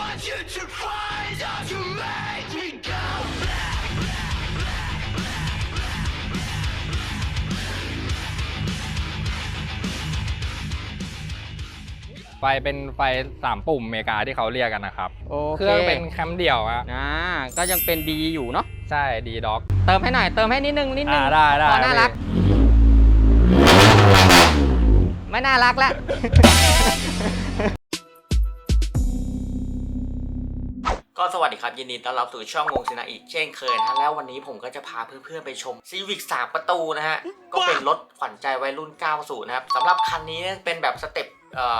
want you to find out to make me go back. ไฟเป็นไฟสามปุ่มอเมริกาที่เขาเรียกกันนะครับ โอเคเครื่องเป็นแคมเดี่ยวอะอ่าก็ยังเป็นดีอยู่เนาะใช่ดีด็อกเติมให้หน่อยเติมให้นิดนึงนิดนึงอ่าได้ได้พอน่ารักไม่น่ารักแล้ว ก็สวัสดีครับ ยินดีต้อนรับสู่ช่องงงสินะอีกเช่นเคยนะแล้ววันนี้ผมก็จะพาเพื่อนๆไปชม Civic 3ประตูนะฮะ ก็เป็นรถขวัญใจวัยรุ่น 90 นะครับสำหรับคันนี้เป็นแบบสเต็ป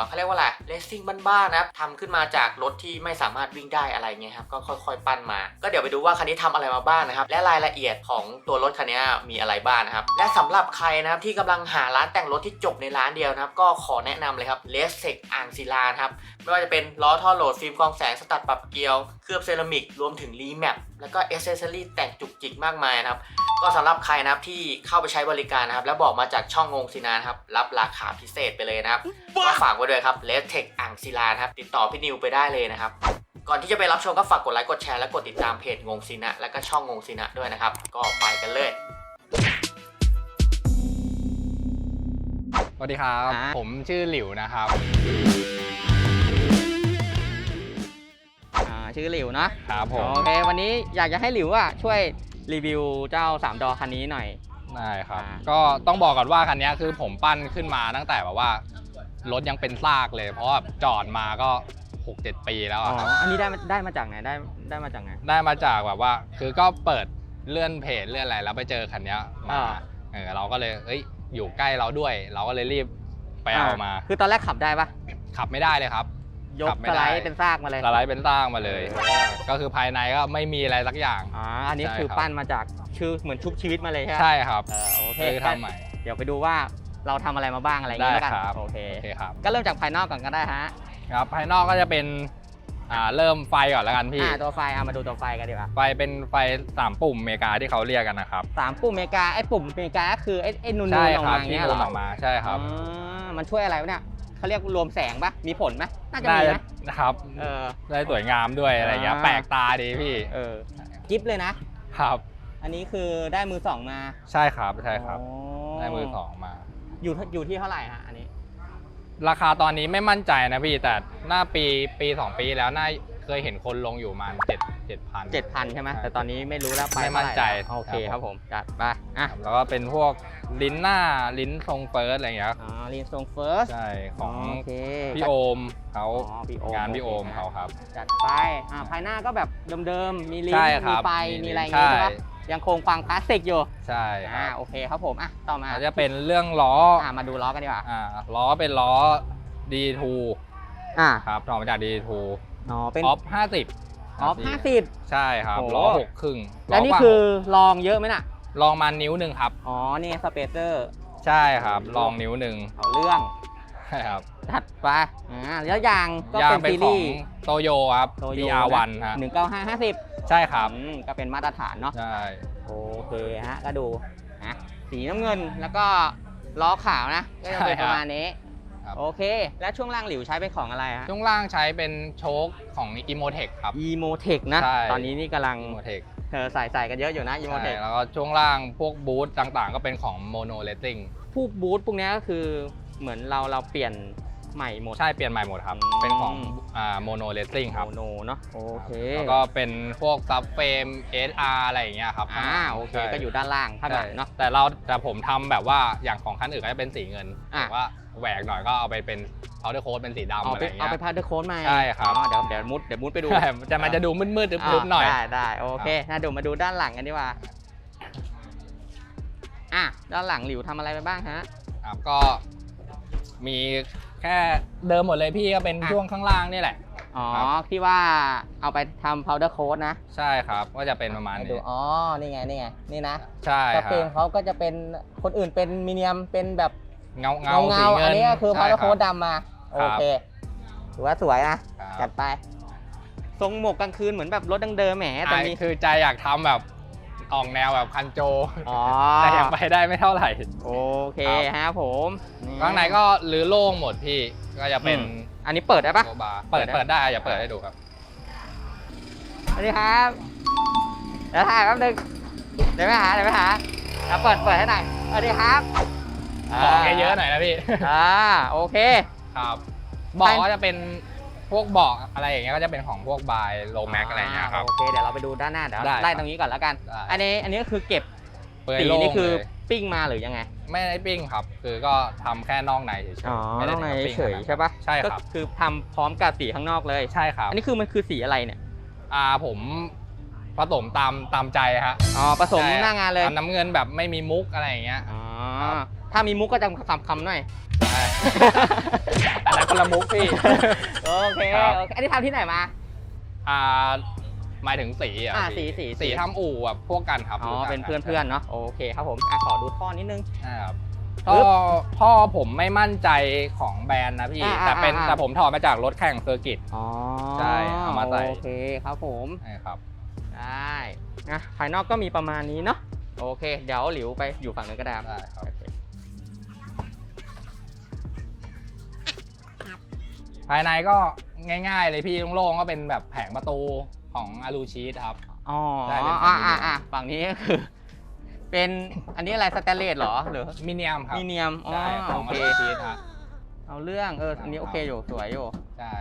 เขาเรียกว่าอะไรเลสซิ่งบ้านๆนะครับทำขึ้นมาจากรถที่ไม่สามารถวิ่งได้อะไรเงี้ยครับก็ค่อยๆ ปั้นมา ก็เดี๋ยวไปดูว่าคันนี้ทำอะไรมาบ้างนะครับและรายละเอียดของตัวรถคันนี้มีอะไรบ้างนะครับและสำหรับใครนะครับที่กำลังหาร้านแต่งรถที่จบในร้านเดียวนะครับก็ขอแนะนำเลยครับเลสเซกอ่างศิลานะครับไม่ว่าจะเป็นล้อท่อโหลดฟิล์มกองแสงสตัดปรับเกลียว เคลือบเซรามิกรวมถึงรีแมปแล้วก็เอเซสซอรี่แต่งจุกจิกมากมายนะครับ ก็สำหรับใครนะครับที่เข้าไปใช้บริการนะครับ แล้วบอกมาจากช่องงงศินานะครับรับราคาพิเศษไปเลยนะครับก็ฝากไว้ด้วยครับเลสเทคอ่างศิลานะครับติดต่อพี่นิวไปได้เลยนะครับก่อนที่จะไปรับชมก็ฝากกดไลค์กดแชร์และกดติดตามเพจงงศินะและก็ช่องงงศินะด้วยนะครับ ก็ไปกันเลยสวัสดีครับอ่าผมชื่อหลิวนะครับอ่าชื่อหลิวเนาะครับผมโอเควันนี้อยากจะให้หลิวอะช่วย รีวิวเจ้า 3 ดอคันนี้หน่อย ได้ครับ อ่า ก็ต้องบอกก่อนว่าคันนี้คือผมปั้นขึ้นมาตั้งแต่แบบว่า รถยังเป็นซากเลย เพราะว่าจอดมาก็ 6-7 ปีแล้วอ๋ออะครับ อันนี้ได้มาได้มาจากไหนได้ได้มาจากไหน ได้มาจากแบบว่า คือก็เปิดเลื่อนเพจเลื่อนอะไรแล้วไปเจอคันนี้มาอ่า เออเราก็เลยเอ้ยอยู่ใกล้เราด้วย เราก็เลยรีบไปเอามา คือตอนแรกขับได้ปะขับไม่ได้เลยครับ ยกขับไม่สได้ไลด์เป็นซากมาเลยสไลด์เป็นตั้งมาเลย ก็คือภายในก็ไม่มีอะไรสักอย่าง อ๋ออันนี้ใช่คือครับ ปั้นมาจากชื่อเหมือนชุบชีวิตมาเลยใช่ไหมใช่ครับเออโอเคคือทำใหม่ เดี๋ยวไปดูว่าเราทำอะไรมาบ้างอะไรอย่างได้เงี้ยแล้วกันครับ โอเค โอเคครับ ก็เริ่มจากภายนอกก่อนก็ได้ฮะครับภายนอกก็จะเป็นอ่าเริ่มไฟก่อนแล้วกันพี่ อ่าตัวไฟเอามาดูตัวไฟกันดีกว่าไฟเป็นไฟสามปุ่มอเมริกาที่เขาเรียกกันนะครับ สามปุ่มอเมริกาไอ้ปุ่มอเมริกาก็คือไอ้ไอ้นูนๆใช่ออกครัมาบอย่างที่เงี้ยนูเหรนอออกมาใช่ครับอ่ามันช่วยอะไรวะเนี่ย เขาเรียกรวมแสงปะมีผลไหมน่าจะน่ามีจะนะนะครับเออ ได้สวยงามด้วยอะไรเงี้ยอ่า แปลกตาดีพี่เออกิฟเลยนะ ครับ อันนี้คือได้มือสองมาใช่ครับใช่ครับอ๋อได้มือสองมา อยู่อยู่ที่เท่าไหร่ฮะอันนี้ ราคาตอนนี้ไม่มั่นใจนะพี่แต่หน้าปีปีสองปีแล้วน่าเคยเห็นคนลงอยู่ประมาณเจ็ด เจ็ดพัน7,000ใช่ไหมแต่ตอนนี้ไม่รู้แล้วไปไม่มั่นใจเท่าไหร่แล้วโอเคคครัรับบผผม มจัดไปอะแล้วก็เป็นพวกลิ้นหน้าลิ้นทรงเฟิร์สอะไรเงี้ยอ๋อรีนทรงเฟิร์สใช่ของโอเคพี่โอมเขาอ๋อพี่โอมงานพี่โอมโอเคเขาครับ จัดไปอ่าภายหน้าก็แบบเดิมๆมีลิ้นใช่คมีรับไฟมีมีอะไรอย่างใช่งี้ใช่ ปะยังคงความคลาสสิกอยู่ใช่คอ่ารับโอเคครับผมอะต่อมาอาจจะเป็นเรื่องล้ออ่ามาดูล้อกันดีกว่าอ่าล้อเป็นล้อ D2 อ่าครับทำมาจาก D2 อ๋อเป็น ออฟ50 ออฟห้าสิบ ใช่ครับโอ้ ล้อหกครึ่งแล้วนี่ล้กางคือลองเยอะไหมน่ะ ลองมานิ้วหนึ่งครับ อ๋อ นี่สเปเซอร์ใช่ครับ ลองนิ้วหนึ่งเอาเรื่องใช่ครับถัดไปอ่าแล้วยางก็ยางเป็นเป็นซีขอรีงส์โตโยครับ โตโย PR1 ฮะหนึ่งเก้าห้าห้าสิบใช่ครับ ก็เป็นมาตรฐานเนาะ ใช่ โอเคฮะ ก็ดูนะสีน้ำเงินแล้วก็ล้อขาวนะ ก็จะเป็นประมาณนี้ ครับ โอเค แล้วช่วงล่างหลิวใช้เป็นของอะไรฮะช่วงล่างใช้เป็นโชคของ e m o t e c ครับ e m o t e c นะ ใช่ ตอนนี้นี่กำลัง e m o t e c เธอใส่ใส่กันเยอะอยู่นะ e m o ใช่ t e c แล้วก็ช่วงล่างพวกบูธต่างๆ ก็เป็นของ Mono Racing พวกบูธพวกเนี้ยก็คือเหมือนเราเราเปลี่ยน ใหม่หมด ใช่เปลี่ยนใหม่หมดครับ อืม เป็นของอ่า Mono Racing ครับโมโนเนาะโอเคแล้วก็เป็นพวกซับเฟรม SR อะไรอย่างเงี้ยครับอ่าโอเค ใช่ก็อยู่ด้านล่างข้างหลังใช่เนาะแต่เราแต่ผมทำแบบว่าอย่างของคันอื่นก็จะเป็นสีเงินอะ แต่ว่าแหวกหน่อยก็เอาไปเป็น powder coat เป็นสีดำเอาอะไรไปอย่างเอาเงี้ย ไปพาดเดอร์โค้ดมาใช่ครับ อ๋อเดี๋ยวเดี๋ยวมุดเดี๋ยวมุดไปดูใช่แต่มันจะดูมืดๆทึบๆหน่อยได้ได้โอเคนะเดี๋ยวมาดูด้านหลังกันดีกว่าอะด้านหลังหลิวทำอะไรไปบ้างฮะ ครับก็มี แค่เดิมหมดเลยพี่ก็เป็นอะ ช่วงข้างล่างนี่แหละ อ๋อครับ ที่ว่าเอาไปทำ powder coat นะใช่ครับก็จะเป็นประมาณให้นี้ดูอ๋อ นี่ไง นี่ไง นี่นะใช่สครัเฟรบมเขาก็จะเป็นคนอื่นเป็นมิเนียมเป็นแบบเงาเงาเงาเงาสีๆเงิอันนนี้ก็คือใช่ powder รับ coat ดำมาครัโอบเคถือว่าสวยนะครับจัดไป ทรงหมวกกลางคืนเหมือนแบบรถดังเดิมแหมแต่อะมี คือใจอยากทำแบบ ออกแนวแบบคันโจอ๋อแต่ยังไปได้ไม่เท่าไหร่ โอเคครับฮะผมนี่ข้างในก็รื้อโล่งหมดพี่ก็จะเป็นอืมอันนี้เปิดได้ปะโลบาร์เปิเปิดดได้เปิดได้อย่าเปิดให้ดูครับวัสดีครับเดี๋ยวถ่ายแป๊บนึงเดี๋ยวไปหาเดี๋ยวไปหาเอาเปิดเปิดให้หน่อยสวัสดีครับบอกแกเยอะหน่อยนะพี่อ่าโอเคครับเบอกก็จะเป็น พวกเบอกอะไรอย่างเงี้ยก็จะเป็นของพวกบายโลแม็กอะไรอย่างเงี้ยครับ โอเคเดี๋ยวเราไปดูด้านหน้าเดี๋ยวได้ไล่ครับตรงนี้ก่อนแล้วกัน ได้ อันนี้อันนี้ก็คือเก็บเปื่อยสีโล่งนี่คือเลยปิ้งมาหรือยังไงไม่ได้ปิ้งครับ คือก็ทำแค่นอกในเฉยอ๋อๆไม่นได้อกในถึงกับปิ้งเฉยขนาดนั้น ใช่ปะใช่ครับ ก็คือทำพร้อมกับสีข้างนอกเลย ใช่ครับอันนี้คือมันคือสีอะไรเนี่ยอ่าผมผสมตามตามใจฮะอ๋อผสมใช่หน้างานเลยอน้ำเงินแบบไม่มีมุกอะไรอย่างเงี้ย อ๋อครับ ถ้ามีมุกก็จะคำคำๆหน่อยใช่อันนั้นคนละมุกพี่ โอเคครับ โอเคอันนี้ทำที่ไหนมา อ่าหมายถึงสีอะอ่าพี่สีสีสี สีทำอู่แบบพวกกันครับอ๋อรู้จักเป็นเพื่อนเพื่อนๆเนาะโอเคครับผมอะขอดูท่อนิดนึงใช่ครับปึ๊ท่อบท่อผมไม่มั่นใจของแบรนด์นะพี่ อ่าแต่เป็นอ่าอ่า แต่ผมถอดมาจากรถแข่งเซอร์กิต อ๋อใช่เอามาใส่ โอเคครับผมใช่ครับ ได้นะภายนอกก็มีประมาณนี้เนาะโอเค เดี๋ยวหลิวไปอยู่ฝั่งนู้นก็ได้ครับ ได้ครับ โอเค ภายในก็ง่าย ๆ เลยพี่โล่งๆก็เป็นแบบแผงประตูของอารูชีตครับ อ๋อได้เป็นอ่าแผ่อ่านอ่าฝั่งนี้ก็คือ เป็นอันนี้อะไรสแตนเลสเหรอหรือมิเนียมครับมีเนียมอ๋อใช่ขโอองเคอารูชีตฮะเอาเรื่องเอออันนี้โอเคอยู่สวยอยู่ใช่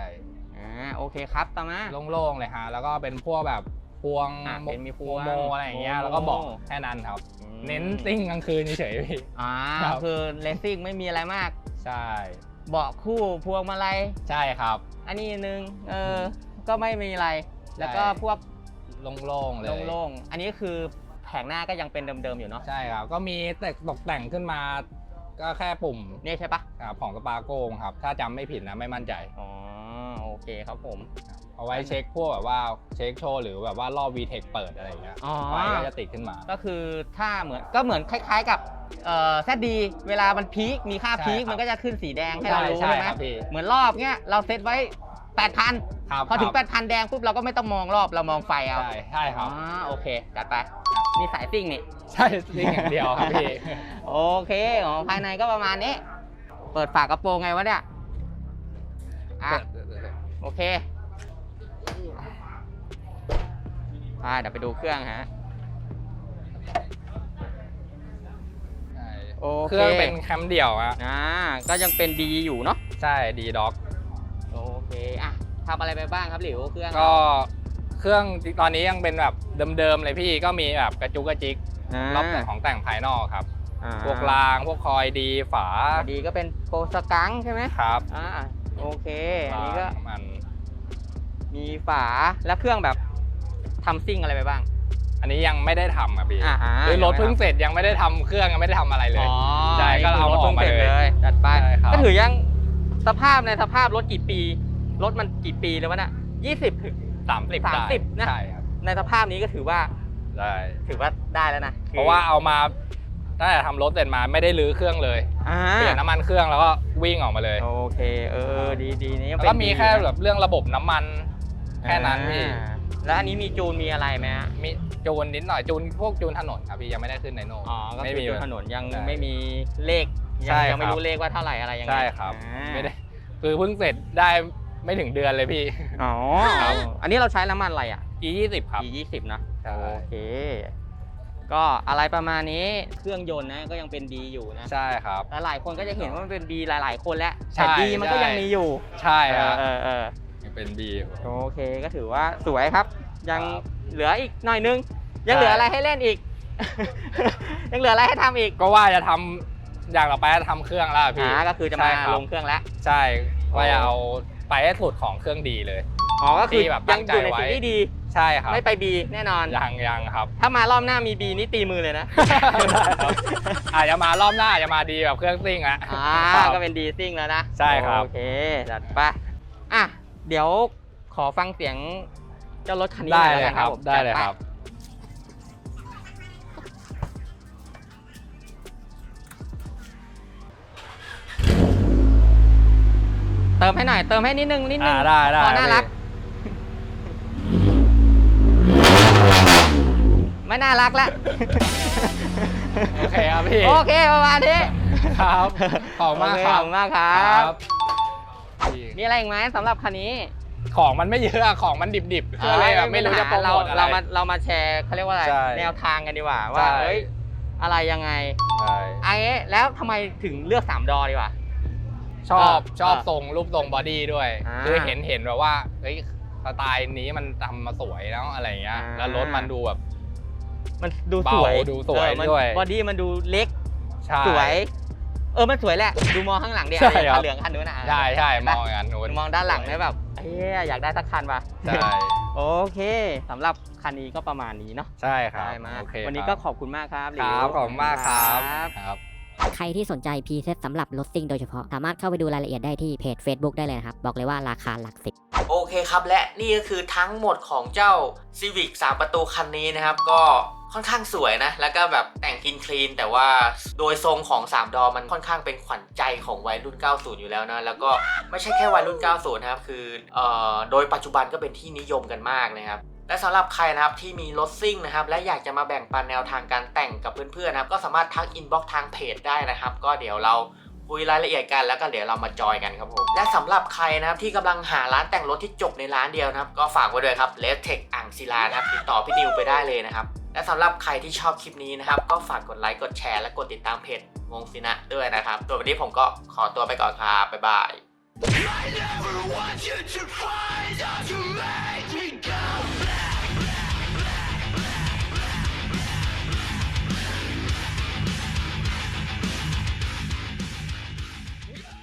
อ่าโอเคครับต่อมา โล่งๆเลยฮะแล้วก็เป็นพวกแบบพวงอะเป็นมีพวงโมอะไรอย่างเงี้ยโม แล้วก็บอกแค่นั้นครับอืมเน้นซิ่งกลางคืนเฉยๆพี่ อ่าครับ คือเลสซิ่งไม่มีอะไรมาก ใช่ เบาะคู่พวงมาลัยใช่ครับ อันนี้นึงเออก็ไม่มีอะไร แล้วก็ใช่พวกโล่งๆเลยโล่งๆอันนี้คือแผงหน้าก็ยังเป็นเดิมๆอยู่เนาะใช่ครับ ก็มีแต่ตกแต่งขึ้นมาก็แค่ปุ่มนี่ใช่ปะครับของสปาโก้ครับ ถ้าจำไม่ผิดนะไม่มั่นใจอ๋อโอเคครับผม เอาไว้เช็คพวกแบบว่าเช็คโชว์หรือแบบว่ารอบ VTEC เปิดอะไรอย่างเงี้ยอ๋อ ไฟก็จะติดขึ้นมา ก็คือถ้าเหมือนก็เหมือนคล้าย ๆ กับเอ่อแซดดีเวลามันพีคมีค่าใช่พีคครับ มันก็จะขึ้นสีแดงให้เรารู้ใช่ใช่ไหมครับพี่เหมือนรอบเนี้ยเราเซตไว้ 8,000 ครับพอถึง ครับ8,000 แดงปุ๊บเราก็ไม่ต้องมองรอบเรามองไฟเอาใช่ใช่ครับ อ๋อโอเค จัดไปนี่สายซิ่งนี่ ใช่ซิ่งอย่างเดียวครับพี่ โอเคอ๋อภายในก็ประมาณนี้ เปิดฝากระโปรงไงวะเนี่ย อะ โอเค ไปเดี๋ยวไปดูเครื่องฮะใช่โอเครื่องเป็นแคมเดี่ยวอะอ่าก็ยังเป็นดีอยู่เนาะใช่ดีด็อก โอเคอะทำอะไรไปบ้างครับหลิวเครื่องก็เครื่องตอนนี้ยังเป็นแบบเดิมๆเลยพี่ก็มีแบบกระจุกกระจิกรอบแต่งของแต่งภายนอกครับอ่าพวกรางพวกคอยดีฝาดีก็เป็นโปรสกังใช่ไหมครับอ่าโอเคอันนี้ก็มันมีฝาแล้วเครื่องแบบ ทำซิ่งอะไรไปบ้าง อันนี้ยังไม่ได้ทำอะพี่อ่าอ่าคือรถยังไม่เพิ่งทำเสร็จยังไม่ได้ทำเครื่องยังไม่ได้ทำอะไรเลย อ๋อใช่ก็เอานี่คืออกมารถพิ่งสร็จเลยจัดไปใช่ครับ ก็ถือยังสภาพในสภาพรถกี่ปี รถมันกี่ปีแล้ววะน่ะยี่สิบถึง สามสิบสามสิบนะ ใช่ครับในสภาพนี้ก็ถือว่าใช่ถือว่าได้แล้วนะคือเพราะว่าเอามาตั้งแต่ทำรถเสร็จมาไม่ได้รื้อเครื่องเลยอ่าเปลี่ยนน้ำมันเครื่องแล้วก็วิ่งออกมาเลยโอเค เออดีดีนี่แล้วเป็ก็นมีดีแค่นะ แบบเรื่องระบบน้ำมันแค่นั้นพี่อ่า แล้วอันนี้มีจูนมีอะไรไหมฮะมีจูนนิดหน่อยจูนพวกจูนถนนครับพี่ยังไม่ได้ขึ้นในโน่อ๋อก็ไม่คือมี จูนถนนยังใช่ไม่มีเลขใช่ยังยังไม่ครับ รู้เลขว่าเท่าไหร่อะไรยังไงใช่ครับอ่าไม่ได้คือเพิ่งเสร็จได้ไม่ถึงเดือนเลยพี่ อ๋อครับ อันนี้เราใช้น้ำมันอะไรอะ E ยี่สิบครับ E ยี่สิบนะใช่ โอเค ก็อะไรประมาณนี้เครื่องยนต์นะก็ยังเป็นดีอยู่นะใช่ครับ หลายๆคนก็จะเห็นว่ามันเป็นดีหลาย ๆ คนแล้วใช่แต่ดีมันก็ใช่ยังมีอยู่ ใช่ฮะ เออเออยัง เป็น B อยู่โอเคก็ถือว่าสวยครับ ยังครับเหลืออีกหน่อยนึง ยังเหลืออะไรให้เล่นอีก ยังเหลืออะไรให้ทำอีกก็ว่าจะทำอย่างต่อไปจะทำเครื่องแล้วอะพี่อ่าก็คือจะมาใช่ครับลงเครื่องแล้ว ใช่ว่าจะเอาไปให้สุดของเครื่องดีเลย อ๋อก็คือที่แบบตั้ยังงอใจยู่ในไว้ สิ่งที่ดี ใช่ครับไม่ไปบีแน่นอน ยังยังครับ ถ้ามารอบหน้ามีบีนี่ตีมือเลยนะ ครับอาจจะมารอบหน้าอาจจะมาดีแบบเครื่องซิ่งอะอ่าครับ ก็เป็นดีซิ่งแล้วนะใช่ครับ โอเคจัดไปอะ เดี๋ยวขอฟังเสียงเจ้ารถคันนี้ได้หน่อเลยแล้วกันครับผมได้เลยจัปครับ เติมให้หน่อย เติมให้นิดนึงนิดนึงอ่าได้ได้พอน่ารัก ไม่น่ารักแล้วโอเคครับพี่โอเคประมาณนี้ครับขอบคุณมากโเครับขอบคุณมากครับพี่ มีอะไรอีกไหมสำหรับคันนี้ของมันไม่เยอะของมันดิบๆก็เลยแบบไม่รู้จะโปรเราโมทอะไร เรามาเรามาแชร์เขาเรียกว่าอะไรใช่แนวทางกันดีกว่าใช่ว่าเอ้ยอะไรยังไงใช่ ไอ้แล้วทำไมถึงเลือก3ดอดีกว่า ชอบอ่าชอบอ่าทรงรูปทรงบอดี้ด้วย อ่าคือเห็นเห็นแบบว่าเฮ้ยสไตล์นี้มันทำมาสวยแล้วอะไรเงี้ยอ่า แล้วรถมันดูแบบ มันดูเบาสวยดูสวยเออมันด้วย บอดี้มันดูเล็กใช่สวยเออมันสวยแหละดูมองข้างหลังเดียวใช่ครับเหลืองคันนู้นนะใช่ใช่เห็นมปะองอย่างนั้นนู้นมองด้านหลังเนี่ยแบบเฮ้ยอยากได้สักคันป่ะใช่โอเคสำหรับคันนี้ก็ประมาณนี้เนาะใช่ครับได้มากโอเควันนี้คก็รับขอบคุณมากครับหลิควรับขอบคุณมากครับครับ ครับ ใครที่สนใจพรีเซตสำหรับรถซิ่งโดยเฉพาะ สามารถเข้าไปดูรายละเอียดได้ที่เพจ Facebook ได้เลยนะครับ บอกเลยว่าราคาหลักสิบ โอเคครับและนี่ก็คือทั้งหมดของเจ้า Civic 3 ประตูคันนี้นะครับ ก็ ค่อนข้างสวยนะ แล้วก็แบบแต่งกินคลีน แต่ว่าโดยทรงของ 3 ดอมันค่อนข้างเป็นขวัญใจของวัยรุ่น 90 อยู่แล้วนะ แล้วก็ไม่ใช่แค่วัยรุ่น 90 นะครับ คือเอ่อโดยปัจจุบันก็เป็นที่นิยมกันมากนะครับและสำหรับใครนะครับที่มีรถซิ่งนะครับและอยากจะมาแบ่งปันแนวทางการแต่งกับเพื่อนๆนะครับก็สามารถทักอินบ็อกทางเพจได้นะครับ ก็เดี๋ยวเรา คุยรายละเอียดกันแล้วก็เดี๋ยวเรามาจอยกันครับผมและสำหรับใครนะครับที่กำลังหาร้านแต่งรถที่จบในร้านเดียวนะครับ ก็ฝากไว้ด้วยครับเลสเทคอ่างศิลานะครับติดต่อพี่นิวไปได้เลยนะครับและสำหรับใครที่ชอบคลิปนี้นะครับ ก็ฝากกดไลค์กดแชร์และกดติดตามเพจงงสินะด้วยนะครับตัววันนี้ผมก็ขอตัวไปก่อนครับบ๊ายบาย I never want you to find out you made